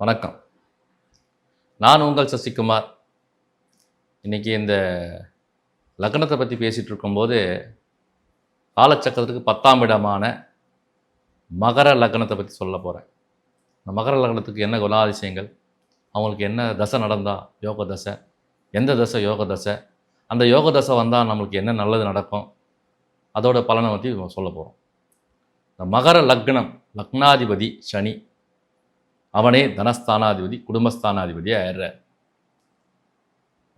வணக்கம். நான் உங்கள் சசிகுமார். இன்றைக்கி இந்த லக்னத்தை பற்றி பேசிகிட்டு இருக்கும்போது காலச்சக்கரத்துக்கு பத்தாம் இடமான மகர லக்னத்தை பற்றி சொல்ல போகிறேன் இந்த மகர லக்னத்துக்கு என்ன குணாதிசயங்கள்? அவங்களுக்கு என்ன தசை நடந்தால் யோக தசை. எந்த தசை? யோக தசை. அந்த யோக தசை வந்தால் நம்மளுக்கு என்ன நல்லது நடக்கும்? அதோட பலனை பற்றி சொல்ல போகிறோம் இந்த மகர லக்னம் லக்னாதிபதி சனி. அவனே தனஸ்தானாதிபதி குடும்பஸ்தானாதிபதியாக ஏறார்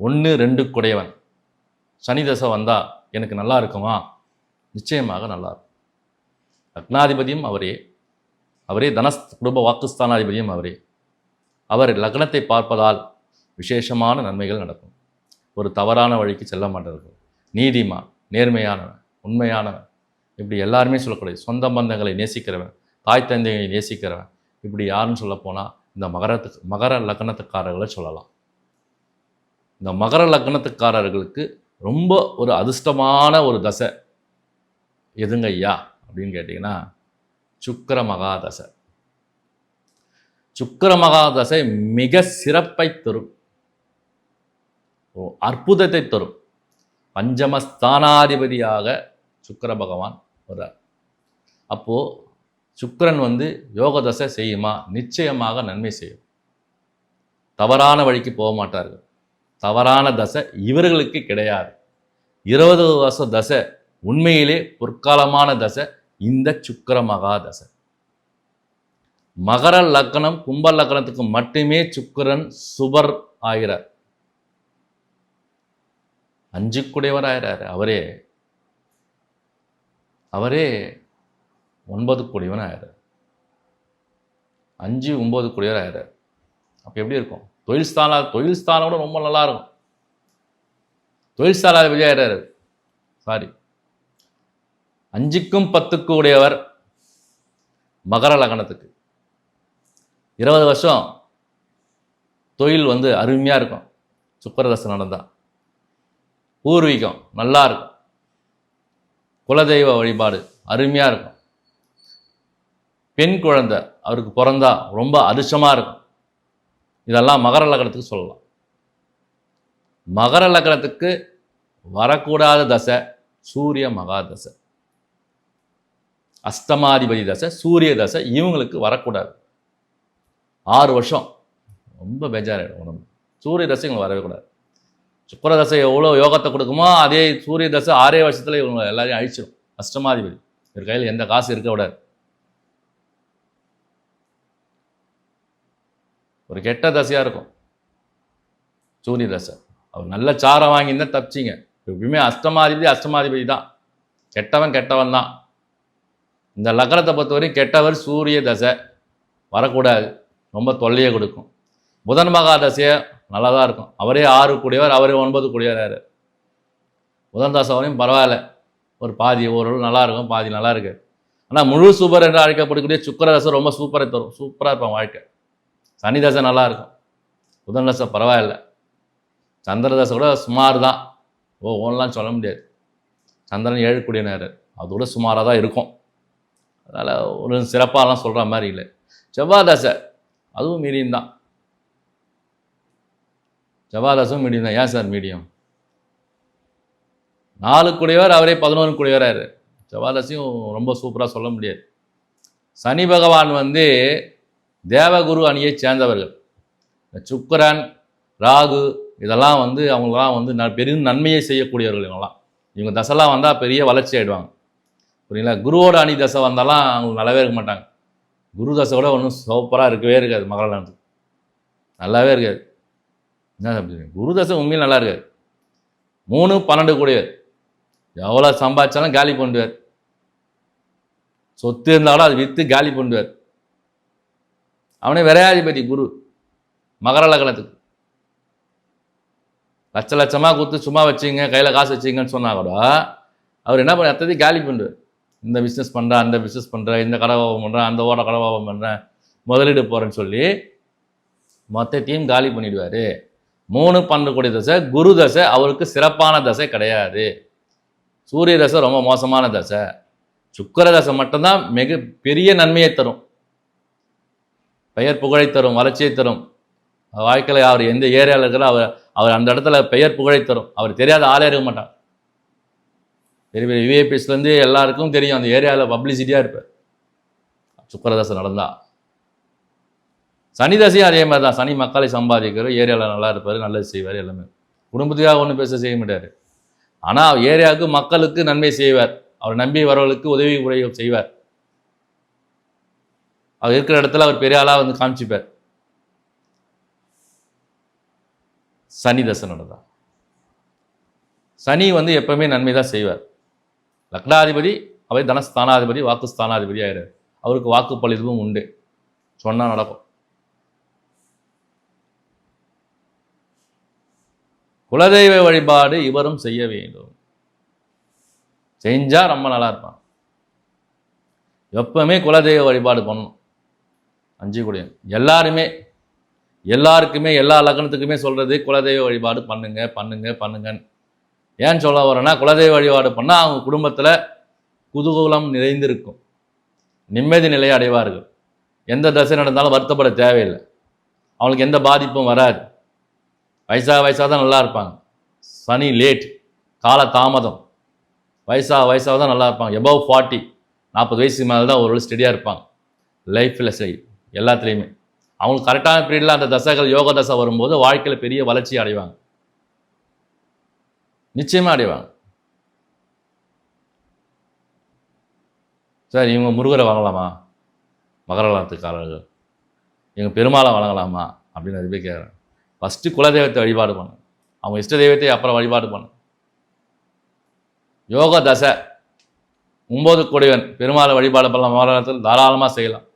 ஒன்று ரெண்டு குடையவன். சனி தசை வந்தால் எனக்கு நல்லா இருக்குமா? நிச்சயமாக நல்லா இருக்கும். லக்னாதிபதியும் அவரே. அவரே தனஸ் குடும்ப வாக்குஸ்தானாதிபதியும் அவரே. அவர் லக்னத்தை பார்ப்பதால் விசேஷமான நன்மைகள் நடக்கும். ஒரு தவறான வழிக்கு செல்ல மாட்டார்கள். நீதிமான் நேர்மையானவன் உண்மையானவன். இப்படி எல்லாருமே சொல்லக்கூடாது. சொந்த பந்தங்களை நேசிக்கிறவன் தாய் தந்தையை நேசிக்கிறவன் இப்படி யாருன்னு சொல்ல போனால் இந்த மகரத்துக்கு மகர லக்னத்துக்காரர்களை சொல்லலாம். இந்த மகர லக்னத்துக்காரர்களுக்கு ரொம்ப ஒரு அதிர்ஷ்டமான ஒரு தசை எதுங்க ஐயா அப்படின்னு கேட்டிங்கன்னா சுக்கர மகா தசை சுக்கர மகா தசை மிக சிறப்பை தரும். அற்புதத்தை தரும். பஞ்சமஸ்தானாதிபதியாக சுக்கர பகவான் வர்றார். அப்போது சுக்கிரன் வந்து யோக தசை செய்யுமா? நிச்சயமாக நன்மை செய்யும். தவறான வழிக்கு போக மாட்டார்கள். தவறான தசை இவர்களுக்கு கிடையாது. இருபது வருஷ தசை உண்மையிலே பொற்காலமான தசை இந்த சுக்கிர மகா தசை. மகர லக்னம் கும்ப லக்னத்துக்கு மட்டுமே சுக்கிரன் சுபர் ஆகிறார். அஞ்சுக்குடையவர் ஆகிறார் அவரே அவரே ஒன்பது கோடிவன் ஆயிடுறார். அஞ்சு ஒம்பது கோடிவர் ஆயிடுறார். அப்போ எப்படி இருக்கும்? தொழில் ஸ்தானா தொழில் ஸ்தானம் கூட ரொம்ப நல்லா இருக்கும் தொழில் ஸ்தானாதிபதி ஆயிடுறாரு. சாரி அஞ்சுக்கும் பத்துக்கு உடையவர் மகர லக்னத்துக்கு. இருபது வருஷம் தொழில் வந்து அருமையாக இருக்கும். சுக்கரதசை நடந்தால் பூர்வீகம் நல்லா இருக்கும் குலதெய்வ வழிபாடு அருமையாக இருக்கும். பெண் குழந்தை அவருக்கு பிறந்தா ரொம்ப அதிர்ஷ்டமாக இருக்கும். இதெல்லாம் மகர லக்னத்துக்கு சொல்லலாம். மகர லக்னத்துக்கு வரக்கூடாத தசை சூரிய மகா தசை அஸ்தமாதிபதி தசை சூரிய தசை இவங்களுக்கு வரக்கூடாது. ஆறு வருஷம். ரொம்ப பேஜாராயிடும் உடம்பு. சூரிய தசை இவங்களுக்கு வரவே கூடாது. சுக்கர தசை எவ்வளோ யோகத்தை கொடுக்குமோ அதே சூரிய தசை ஆறே வருஷத்தில் இவங்க எல்லாரையும் அழிச்சிடும் அஷ்டமாதிபதி. இவர் கையில் எந்த காசு இருக்க விடாது ஒரு கெட்ட தசையாக இருக்கும். சூரிய தசை. அவர் நல்ல சாரம் வாங்கியிருந்தா தப்பிச்சிங்க. எப்பயுமே அஷ்டமாதிபதி அஷ்டமாதிபதி தான். கெட்டவன் கெட்டவன் தான். இந்த லக்னத்தை பொறுத்தவரையும் கெட்டவர் சூரிய தசை. வரக்கூடாது. ரொம்ப தொல்லையை கொடுக்கும். புதன் மகா தசையை நல்லா தான் இருக்கும். அவரே ஆறு கூடியவர் அவரே ஒன்பது கூடியவர் புதன் தசை வரையும் பரவாயில்ல. ஒரு பாதி ஓரளவு நல்லா இருக்கும் பாதி நல்லா இருக்கு. ஆனால் முழு சூப்பர் என்று அழைக்கப்படக்கூடிய சுக்கர தசை ரொம்ப சூப்பரை தரும். சூப்பராக இருப்பான் வாழ்க்கை. சனி தசை நல்லாயிருக்கும். புதன் தசை பரவாயில்ல. சந்திர தசை கூட சுமார் தான் ஓ ஓன்லாம் சொல்ல முடியாது. சந்திரன் ஏழு கூடிய நேரம் அதோட சுமாராக தான் இருக்கும். அதனால் ஒரு சிறப்பாலாம் சொல்கிற மாதிரி இல்லை. செவ்வாய் தசை அதுவும் மீடியம் தான் செவ்வாய் தசையும் மீடியம் தான் ஏன் சார் மீடியம்? நாலு கூடியவர் அவரே பதினோரு கூடியவராரு செவ்வாய் தசையும் ரொம்ப சூப்பராக சொல்ல முடியாது. சனி பகவான் வந்து தேவகுரு அணியை சேர்ந்தவர்கள். இந்த சுக்கரன் ராகு இதெல்லாம் வந்து அவங்களாம் வந்து ந பெரும் நன்மையை செய்யக்கூடியவர்கள் இவங்களாம் இவங்க தசைலாம் வந்தால் பெரிய வளர்ச்சி ஆகிடுவாங்க புரியுங்களா குருவோட அணி தசை வந்தாலாம் அவங்களுக்கு நல்லாவே இருக்க மாட்டாங்க. குரு தசை கூட ஒன்றும் சூப்பராக இருக்கவே இருக்காது மகளானத்துக்கு நல்லாவே இருக்காது. என்ன சொல்றீங்க? குரு தசை உண்மையில் நல்லா இருக்காது. மூணு பன்னெண்டு கூடியவர். எவ்வளோ சம்பாதிச்சாலும் காலி பண்ணுவார் சொத்து இருந்தாலும் அது விற்று காலி பண்ணுவார் அவனே விரையாதிபதி குரு. மகர லக்னத்துக்கு. லட்ச லட்சமாக கொடுத்து சும்மா வச்சுங்க கையில் காசு வச்சிங்கன்னு சொன்னால் கூட அவர் என்ன பண்ண அத்ததையும் காலி பண்ணுவார் இந்த பிஸ்னஸ் பண்ணுறேன் அந்த பிஸ்னஸ் பண்ணுறேன் இந்த கடை வியாபாரம் பண்ணுறேன் அந்த ஓட கடை வியாபாரம் பண்ணுறேன் முதலீடு போகிறேன்னு சொல்லி மொத்தத்தையும் காலி பண்ணிடுவார். மூணு பண்ணக்கூடிய தசை குரு தசை அவருக்கு சிறப்பான தசை கிடையாது. சூரிய தசை ரொம்ப மோசமான தசை. சுக்கர தசை மட்டும்தான் மிக பெரிய நன்மையை தரும். பெயர் புகழை தரும் வளர்ச்சியை தரும். வாழ்க்கையில் அவர் எந்த ஏரியாவில் இருக்கிறோ அவர் அவர் அந்த இடத்துல பெயர் புகழை தரும். அவர் தெரியாத ஆளே இருக்க மாட்டார். பெரிய பெரிய விஐபிஸ்லேருந்து எல்லாருக்கும் தெரியும். அந்த ஏரியாவில் பப்ளிசிட்டியாக இருப்பார். சுக்கரதசை நடந்தா. சனி தசையும் அதே மாதிரி தான். சனி மக்களை சம்பாதிக்கிற ஏரியாவில் நல்லா இருப்பார் நல்லது செய்வார் எல்லாமே. குடும்பத்துக்காக ஒன்றும் பேச செய்ய மாட்டார். ஆனால் ஏரியாவுக்கு மக்களுக்கு நன்மை செய்வார். அவர் நம்பி வரவர்களுக்கு உதவி உரை செய்வார். அவர் இருக்கிற இடத்துல அவர் பெரிய ஆளாக வந்து காமிச்சிப்பார். சனி தசனோட தான். சனி வந்து எப்பவுமே நன்மை தான் செய்வார். லக்னாதிபதி அவர் தனஸ்தானாதிபதி வாக்கு ஸ்தானாதிபதி ஆகிறார் அவருக்கு வாக்கு வாக்குப்பளிதும் உண்டு. சொன்னால் நடக்கும். குலதெய்வ வழிபாடு இவரும் செய்ய வேண்டும். செஞ்சால் ரொம்ப நல்லா இருப்பான். எப்பவுமே குலதெய்வ வழிபாடு பண்ணணும். அஞ்சு கூடிய எல்லாருமே எல்லாருக்குமே எல்லா லக்னத்துக்குமே சொல்கிறது குலதெய்வ வழிபாடு பண்ணுங்க பண்ணுங்க பண்ணுங்கன்னு. ஏன் சொல்ல வரேன்னா குலதெய்வ வழிபாடு பண்ணால் அவங்க குடும்பத்தில் குதூகூலம் நிறைந்திருக்கும். நிம்மதி நிலையை அடைவார்கள். எந்த தசை நடந்தாலும் வருத்தப்பட தேவையில்லை. அவங்களுக்கு எந்த பாதிப்பும் வராது. வயசாக வயசாக தான் நல்லா இருப்பாங்க. சனி லேட் கால தாமதம். வயசாக வயசாக தான் நல்லா இருப்பாங்க. எபவ் ஃபார்ட்டி நாற்பது வயசுக்கு மேலே தான் ஒரு ஸ்டெடியாக இருப்பாங்க. லைஃப்பில் சரி. எல்லாத்துலேயுமே. அவங்களுக்கு கரெக்டான பீரியடில் அந்த தசைகள் யோக தசை வரும்போது வாழ்க்கையில் பெரிய வளர்ச்சி அடைவாங்க. நிச்சயமாக அடைவாங்க. சார் இவங்க முருகரை வாங்கலாமா? மகரலாத்துக்காரர்கள் இவங்க பெருமாளை வழங்கலாமா? அப்படின்னு நிறைய போய் கேட்குறேன் ஃபஸ்ட்டு குலதெய்வத்தை வழிபாடு பண்ணு அவங்க இஷ்ட தெய்வத்தை அப்புறம் வழிபாடு பண்ணு யோக தசை. ஒம்பது கொடிவன் பெருமாளை வழிபாடு பண்ணலாம். மகரத்தில் தாராளமாக செய்யலாம்.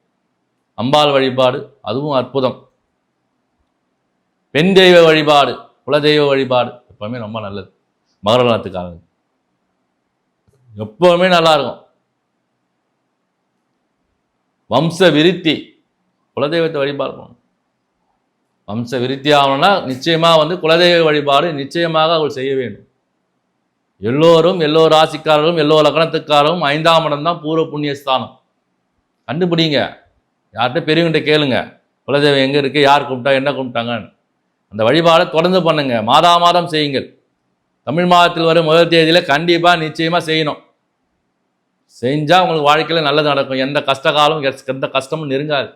அம்பாள் வழிபாடு அதுவும் அற்புதம். பெண் தெய்வ வழிபாடு குலதெய்வ வழிபாடு எப்பவுமே ரொம்ப நல்லது. மகர லக்னத்துக்காரங்க. எப்பவுமே நல்லா இருக்கும். வம்ச விருத்தி குலதெய்வத்தை வழிபாடு பண்ணணும். வம்ச விருத்தி ஆகணும்னா நிச்சயமாக வந்து குலதெய்வ வழிபாடு நிச்சயமாக அவள் செய்ய வேண்டும். எல்லோரும் எல்லோ ராசிக்காரரும் எல்லோ லக்னத்துக்காரரும் ஐந்தாம் இடம் தான் பூர்வ புண்ணியஸ்தானம். கண்டுபிடிங்க. யார்கிட்ட பெரியவங்கிட்ட கேளுங்க. குலதெய்வம் எங்கே இருக்குது யார் கும்பிட்டா என்ன கும்பிட்டாங்கன்னு. அந்த வழிபாடை தொடர்ந்து பண்ணுங்கள் மாதா மாதம் செய்யுங்கள். தமிழ் மாதத்தில் வரும் முதல் தேதியில் கண்டிப்பாக நிச்சயமாக செய்யணும். செஞ்சால் உங்களுக்கு வாழ்க்கையில் நல்லது நடக்கும். எந்த கஷ்ட எந்த கஷ்டமும் நெருங்காது.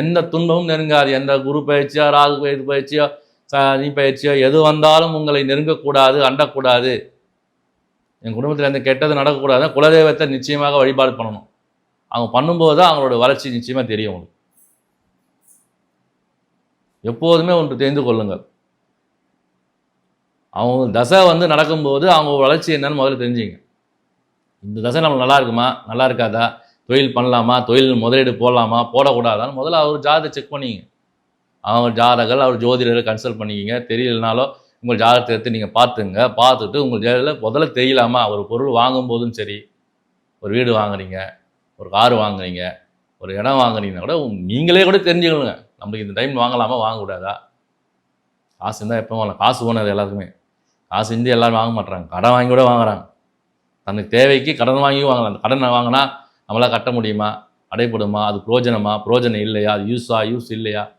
எந்த துன்பமும் நெருங்காது. எந்த குரு பயிற்சியோ ராகு பயிற்சி பயிற்சியோ சனி பயிற்சியோ எது வந்தாலும் உங்களை நெருங்கக்கூடாது அண்டக்கூடாது. என் குடும்பத்தில் எந்த கெட்டது நடக்கக்கூடாது. குலதெய்வத்தை நிச்சயமாக வழிபாடு பண்ணணும். அவங்க பண்ணும்போது தான் அவங்களோட வளர்ச்சி நிச்சயமாக தெரியும் உங்களுக்கு. எப்போதுமே ஒன்று தெரிந்து கொள்ளுங்கள். அவங்க தசை வந்து நடக்கும்போது அவங்க வளர்ச்சி என்னன்னு முதல்ல தெரிஞ்சுங்க. இந்த தசை நம்மளுக்கு நல்லா இருக்குமா? நல்லா இருக்காதா? தொழில் பண்ணலாமா? தொழில் முதலீடு போடலாமா? போடக்கூடாதான்னு முதல்ல அவர் ஜாதகத்தை செக் பண்ணிங்க. அவங்க ஜாதகங்கள் அவர் ஜோதிடரை கன்சல்ட் பண்ணிக்கிங்க. தெரியலனாலோ உங்கள் ஜாதகத்தை எடுத்து நீங்கள் பார்த்துங்க. பார்த்துட்டு உங்கள் ஜாதகத்தில் முதல்ல தெரியலாமா? ஒரு பொருள் வாங்கும் போதும் சரி ஒரு வீடு வாங்குறீங்க. ஒரு கார் வாங்குறீங்க ஒரு இடம் வாங்குறீங்கன்னா கூட நீங்களே கூட தெரிஞ்சுக்கணுங்க. நம்மளுக்கு இந்த டைம் வாங்கலாமா வாங்கக்கூடாதா? காசு இருந்தால் எப்போ வாங்கலாம். காசு போனது எல்லாருக்குமே காசு இருந்து எல்லோரும் வாங்க மாட்றாங்க. கடன் வாங்கி கூட வாங்குறாங்க. தனக்கு தேவைக்கு கடன் வாங்கி வாங்கலாம். அந்த கடன் வாங்கினா நம்மளால் கட்ட முடியுமா? அடைப்படுமா? அது புரோஜனமா? புரோஜனம் இல்லையா? அது யூஸா யூஸ் இல்லையா?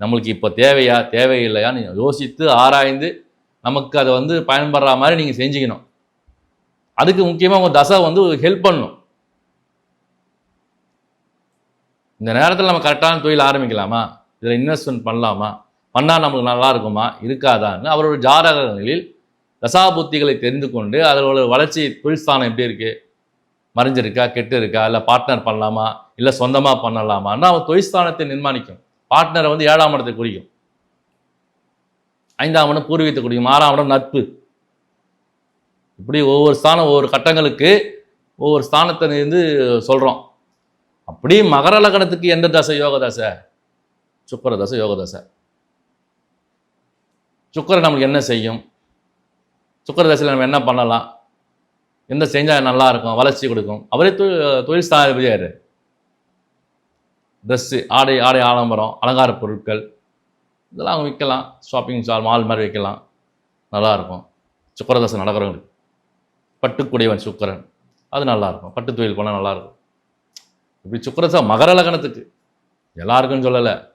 நம்மளுக்கு இப்போ தேவையா தேவையில்லையான்னு யோசித்து ஆராய்ந்து நமக்கு அதை வந்து பயன்படுற மாதிரி நீங்கள் செஞ்சுக்கணும். அதுக்கு முக்கியமாக உங்கள் தசை வந்து ஹெல்ப் பண்ணணும். இந்த நேரத்தில் நம்ம கரெக்டான தொழில் ஆரம்பிக்கலாமா? இதில் இன்வெஸ்ட்மெண்ட் பண்ணலாமா? பண்ணால் நம்மளுக்கு நல்லா இருக்குமா? இருக்காதான்னு அவரோட ஜாதகங்களில் தசாபுத்திகளை தெரிந்து கொண்டு அதோட வளர்ச்சி தொழில் ஸ்தானம் எப்படி இருக்கு? மறைஞ்சிருக்கா? கெட்டு இருக்கா இல்லை பார்ட்னர் பண்ணலாமா? இல்லை சொந்தமாக பண்ணலாமான்னு அவன் தொழில் ஸ்தானத்தை நிர்மாணிக்கும். பார்ட்னரை வந்து ஏழாம் இடத்தை குறிக்கும். ஐந்தாம் இடம் பூர்வீகத்தை குறிக்கும். ஆறாம் இடம் நட்பு. இப்படி ஒவ்வொரு ஸ்தானம் ஒவ்வொரு கட்டங்களுக்கு ஒவ்வொரு ஸ்தானத்தை இருந்து சொல்கிறோம் அப்படி மகர லக்னத்துக்கு எந்த தசை? யோக தசை. சுக்கர தசை யோக தசை. சுக்கரன் நம்மளுக்கு என்ன செய்யும்? சுக்கர தசையில் நம்ம என்ன பண்ணலாம்? எந்த செஞ்சால் நல்லா இருக்கும்? வளர்ச்சி கொடுக்கும். அவரே தொழில் தொழில் ட்ரெஸ்ஸு ஆடை ஆடை ஆடம்பரம் அலங்கார பொருட்கள் இதெல்லாம் அவங்க விற்கலாம். ஷாப்பிங் ஷால் மால் மாதிரி வைக்கலாம் நல்லாயிருக்கும் சுக்கரதசை நடக்கிறவங்களுக்கு. பட்டுக்குடையவன் சுக்கரன். அது நல்லாயிருக்கும் பட்டு தொழில் பண்ணால் நல்லாயிருக்கும் இப்படி சுக்கரதசை மகர லக்னத்துக்கு. எல்லாருக்கும் சொல்லலை.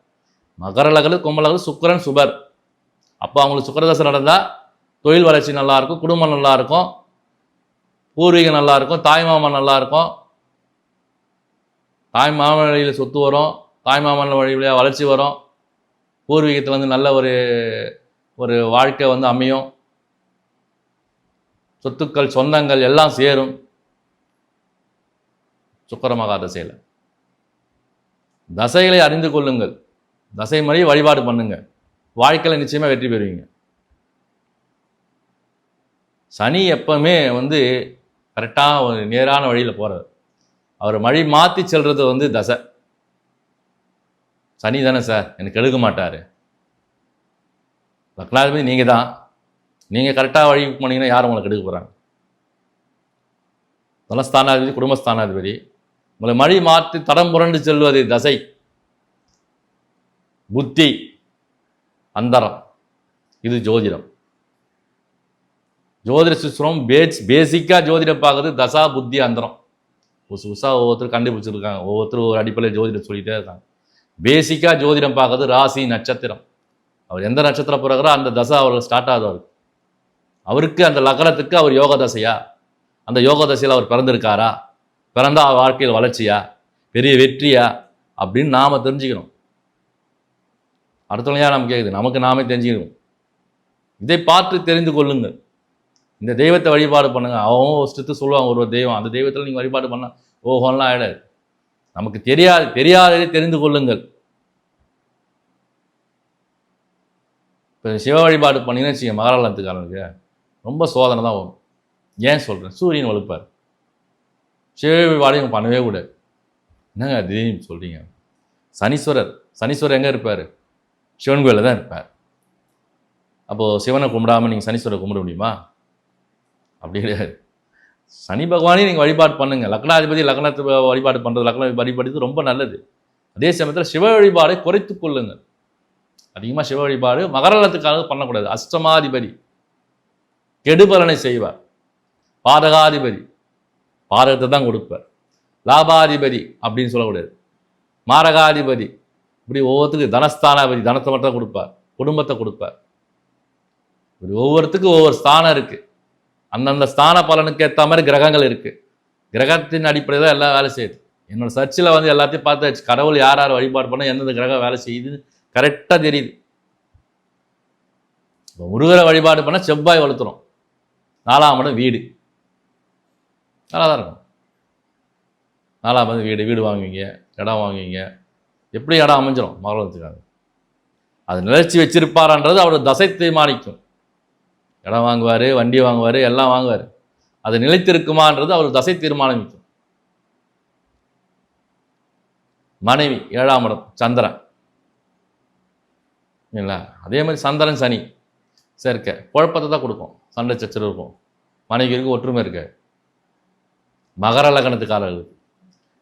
மகர லகடு கும்பலகடு சுக்கரன் சுபர். அப்போ அவங்களுக்கு சுக்கிரதசை நடந்தால் தொழில் வளர்ச்சி நல்லாயிருக்கும் குடும்பம் நல்லாயிருக்கும் பூர்வீகம் நல்லாயிருக்கும் தாய் மாமன் நல்லாயிருக்கும் தாய் மாமன் வழியில் சொத்து வரும் தாய் மாமன் வழியில் வளர்ச்சி வரும். பூர்வீகத்தில் வந்து நல்ல ஒரு ஒரு வாழ்க்கை வந்து அமையும். சொத்துக்கள் சொந்தங்கள் எல்லாம் சேரும். சுக்கர மகா தசையில் தசைகளை அறிந்து கொள்ளுங்கள். தசை முறை வழிபாடு பண்ணுங்க. வாழ்க்கையில் நிச்சயமாக வெற்றி பெறுவீங்க. சனி எப்பவுமே வந்து கரெக்டாக ஒரு நேரான வழியில் போகிறார் அவர் மழை மாற்றி செல்றது வந்து தசை. சனி தானே சார் எனக்கு எடுக்க மாட்டார். லக்னாதிபதி நீங்கள் தான். நீங்கள் கரெக்டாக வழி போனீங்கன்னா யார் உங்களுக்கு எடுக்க போகிறாங்க தனஸ்தானாதிபதி குடும்பஸ்தானாதிபதி. உங்களை மழி மாற்றி தடம் புரண்டு செல்வது தசை புத்தி அந்தரம். இது ஜோதிடம். ஜோதிட சுஸ்ரம் பேஸ் பேசிக்காக ஜோதிடம் பார்க்குறது தசா புத்தி அந்தரம். புதுசு புதுசாக ஒவ்வொருத்தரும் கண்டுபிடிச்சிருக்காங்க. ஒவ்வொருத்தரும் ஒரு அடிப்படையில் ஜோதிடம் சொல்லிட்டே இருக்காங்க. பேசிக்காக ஜோதிடம் பார்க்குறது ராசி நட்சத்திரம். அவர் எந்த நட்சத்திரம் பிறகுறோ அந்த தசை அவருக்கு ஸ்டார்ட் ஆகுது அவருக்கு. அவருக்கு அந்த லக்னத்துக்கு அவர் யோக தசையா அந்த யோக தசையில் அவர் பிறந்திருக்காரா? பிறந்தா வாழ்க்கையில் வளர்ச்சியா? பெரிய வெற்றியா? அப்படின்னு நாம் தெரிஞ்சுக்கணும். அடுத்தவங்க நம்ம கேட்குது நமக்கு நாமே தெரிஞ்சுக்கணும். இதை பார்த்து தெரிந்து கொள்ளுங்கள். இந்த தெய்வத்தை வழிபாடு பண்ணுங்கள் அவன் ஒரு ஸ்டித்து சொல்லுவாங்க ஒரு தெய்வம். அந்த தெய்வத்தில் நீங்கள் வழிபாடு பண்ணால் ஓஹோலாம் ஆகிடாது நமக்கு தெரியாது. தெரியாததை தெரிந்து கொள்ளுங்கள். இப்போ சிவ வழிபாடு பண்ணீங்கன்னு வச்சுக்க மகராலத்துக்காரனுக்கு ரொம்ப சோதனை தான் வரும். ஏன் சொல்கிறேன் சூரியன் வலுப்பார். சிவ வழிபாடு பண்ணவே கூடாது. என்னங்க திடீர்னு சொல்கிறீங்க சனீஸ்வரர் சனீஸ்வரர் எங்கே இருப்பார்? சிவன் கோயிலில் தான் இருப்பார். அப்போது சிவனை கும்பிடாமல் நீங்கள் சனீஸ்வரரை கும்பிட முடியுமா? அப்படி கிடையாது. சனி பகவானே நீங்கள் வழிபாடு பண்ணுங்கள் லக்னாதிபதி லக்னத்தை வழிபாடு பண்ணுறது லக்ன வழிபாடு ரொம்ப நல்லது. அதே சமயத்தில் சிவ வழிபாடை குறைத்து கொள்ளுங்கள். அதிகமாக சிவ வழிபாடு மகரலத்துக்காக பண்ணக்கூடாது. அஷ்டமாதிபதி கெடுபலனை செய்வார். பாதகாதிபதி. பாதகத்தை தான் கொடுப்பார். லாபாதிபதி அப்படின்னு சொல்லக்கூடாது. மாரகாதிபதி. இப்படி ஒவ்வொருத்துக்கு தனஸ்தானாதிபதி தனத்தை மட்டும் தான் கொடுப்பார். குடும்பத்தை கொடுப்பார். இப்படி ஒவ்வொருத்துக்கும் ஒவ்வொரு ஸ்தானம் இருக்குது அந்தந்த ஸ்தான பலனுக்கு ஏற்ற மாதிரி கிரகங்கள் இருக்குது கிரகத்தின் அடிப்படையில் தான் எல்லாம் வேலை செய்யுது. என்னோடய சர்ச்சில் வந்து எல்லாத்தையும் பார்த்தாச்சு. கடவுள் யார் யார் வழிபாடு பண்ண எந்தெந்த கிரகம் வேலை செய்யுது கரெக்டாக தெரியுது. இப்போ முருகரை வழிபாடு பண்ணால் செவ்வாய் வளர்த்துறோம் நாலாம் இடம் வீடு. நல்லா தான் இருக்கும். நாலாம் வந்து வீடு வீடு வாங்குவீங்க இடம் வாங்குவீங்க. எப்படி இடம் அமைஞ்சிடும் மகளத்துக்காக அது நிலச்சி வச்சிருப்பாரான்றது அவர் தசை தீர்மானிக்கும். இடம் வாங்குவார் வண்டி வாங்குவார் எல்லாம் வாங்குவார். அது நிலைத்திருக்குமான்றது அவர் தசை தீர்மானிக்கும். மனைவி ஏழாம் இடம் சந்திரன். இல்லைங்களா? அதே மாதிரி சந்திரன் சனி. சேர்க்க. குழப்பத்தை தான் கொடுக்கும். சண்டை சச்சரவு இருக்கும். மனைவி இருக்கு ஒற்றுமை இருக்காது. மகர லக்னத்துக்காரர்களுக்கு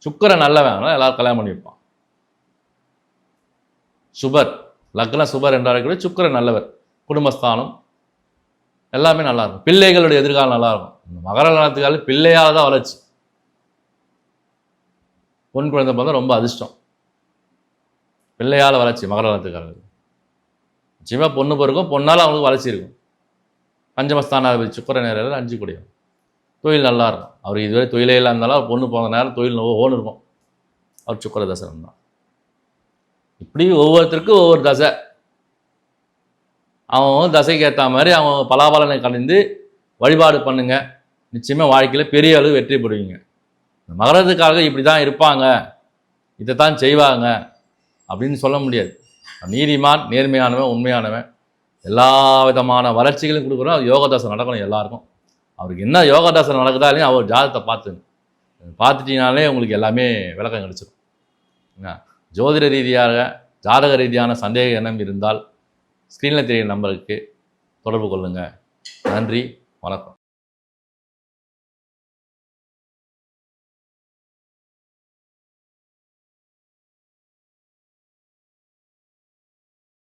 சுக்கரன் நல்லவன் எல்லாரும் கல்யாணம் பண்ணி வைப்பான். சுபர் லக்ன சுபர் என்று அழைக்கக்கூடிய சுக்கரன் நல்லவர். குடும்பஸ்தானம் எல்லாமே நல்லா இருக்கும். பிள்ளைகளுடைய எதிர்காலம் நல்லா இருக்கும். இந்த மகர லக்னத்துக்காரர்கள் பிள்ளையால் தான் வளர்ச்சி. பொன் குழந்தை பிறந்த ரொம்ப அதிர்ஷ்டம். பிள்ளையால் வளர்ச்சி மகர லக்னத்துக்காரர்கள். நிச்சயமாக பொண்ணு பிறக்கும் பொண்ணால் அவங்களுக்கு வளர்ச்சி இருக்கும். பஞ்சமஸ்தானாதிபதி சுக்கர நேரில் அஞ்சு கூடியவன் தொழில் நல்லா இருக்கும் அவர் இதுவரை தொழிலே இல்லை இருந்தாலும் பொண்ணு போன நேரம் தொழில் ஓன் இருக்கும். அவர் சுக்கர தசனம் தான். இப்படி ஒவ்வொருத்தருக்கும் ஒவ்வொரு தசை. அவன் தசைக்கு ஏற்ற மாதிரி அவன் பலாபலனை கலந்து வழிபாடு பண்ணுங்க. நிச்சயமாக வாழ்க்கையில் பெரிய அளவு வெற்றி பெறுவீங்க. மகரத்துக்காக இப்படி தான் இருப்பாங்க. இதை தான் செய்வாங்க. அப்படின்னு சொல்ல முடியாது. நீதிமான் நேர்மையானவன் உண்மையானவன். எல்லா விதமான வளர்ச்சிகளும் கொடுக்குறோம். அது தசை நடக்கணும் எல்லாருக்கும். அவருக்கு என்ன யோகாதாசனம் நடக்குதா இல்லையா அவர் ஜாதகத்தை பார்த்துங்க பார்த்துட்டீங்கனாலே உங்களுக்கு எல்லாமே விளக்கம் கிடைச்சிடும் என்ன ஜோதிட ரீதியாக ஜாதக ரீதியான சந்தேக எண்ணம் இருந்தால் ஸ்க்ரீனில் தெரியும் நம்பருக்கு தொடர்பு கொள்ளுங்கள் நன்றி வணக்கம்.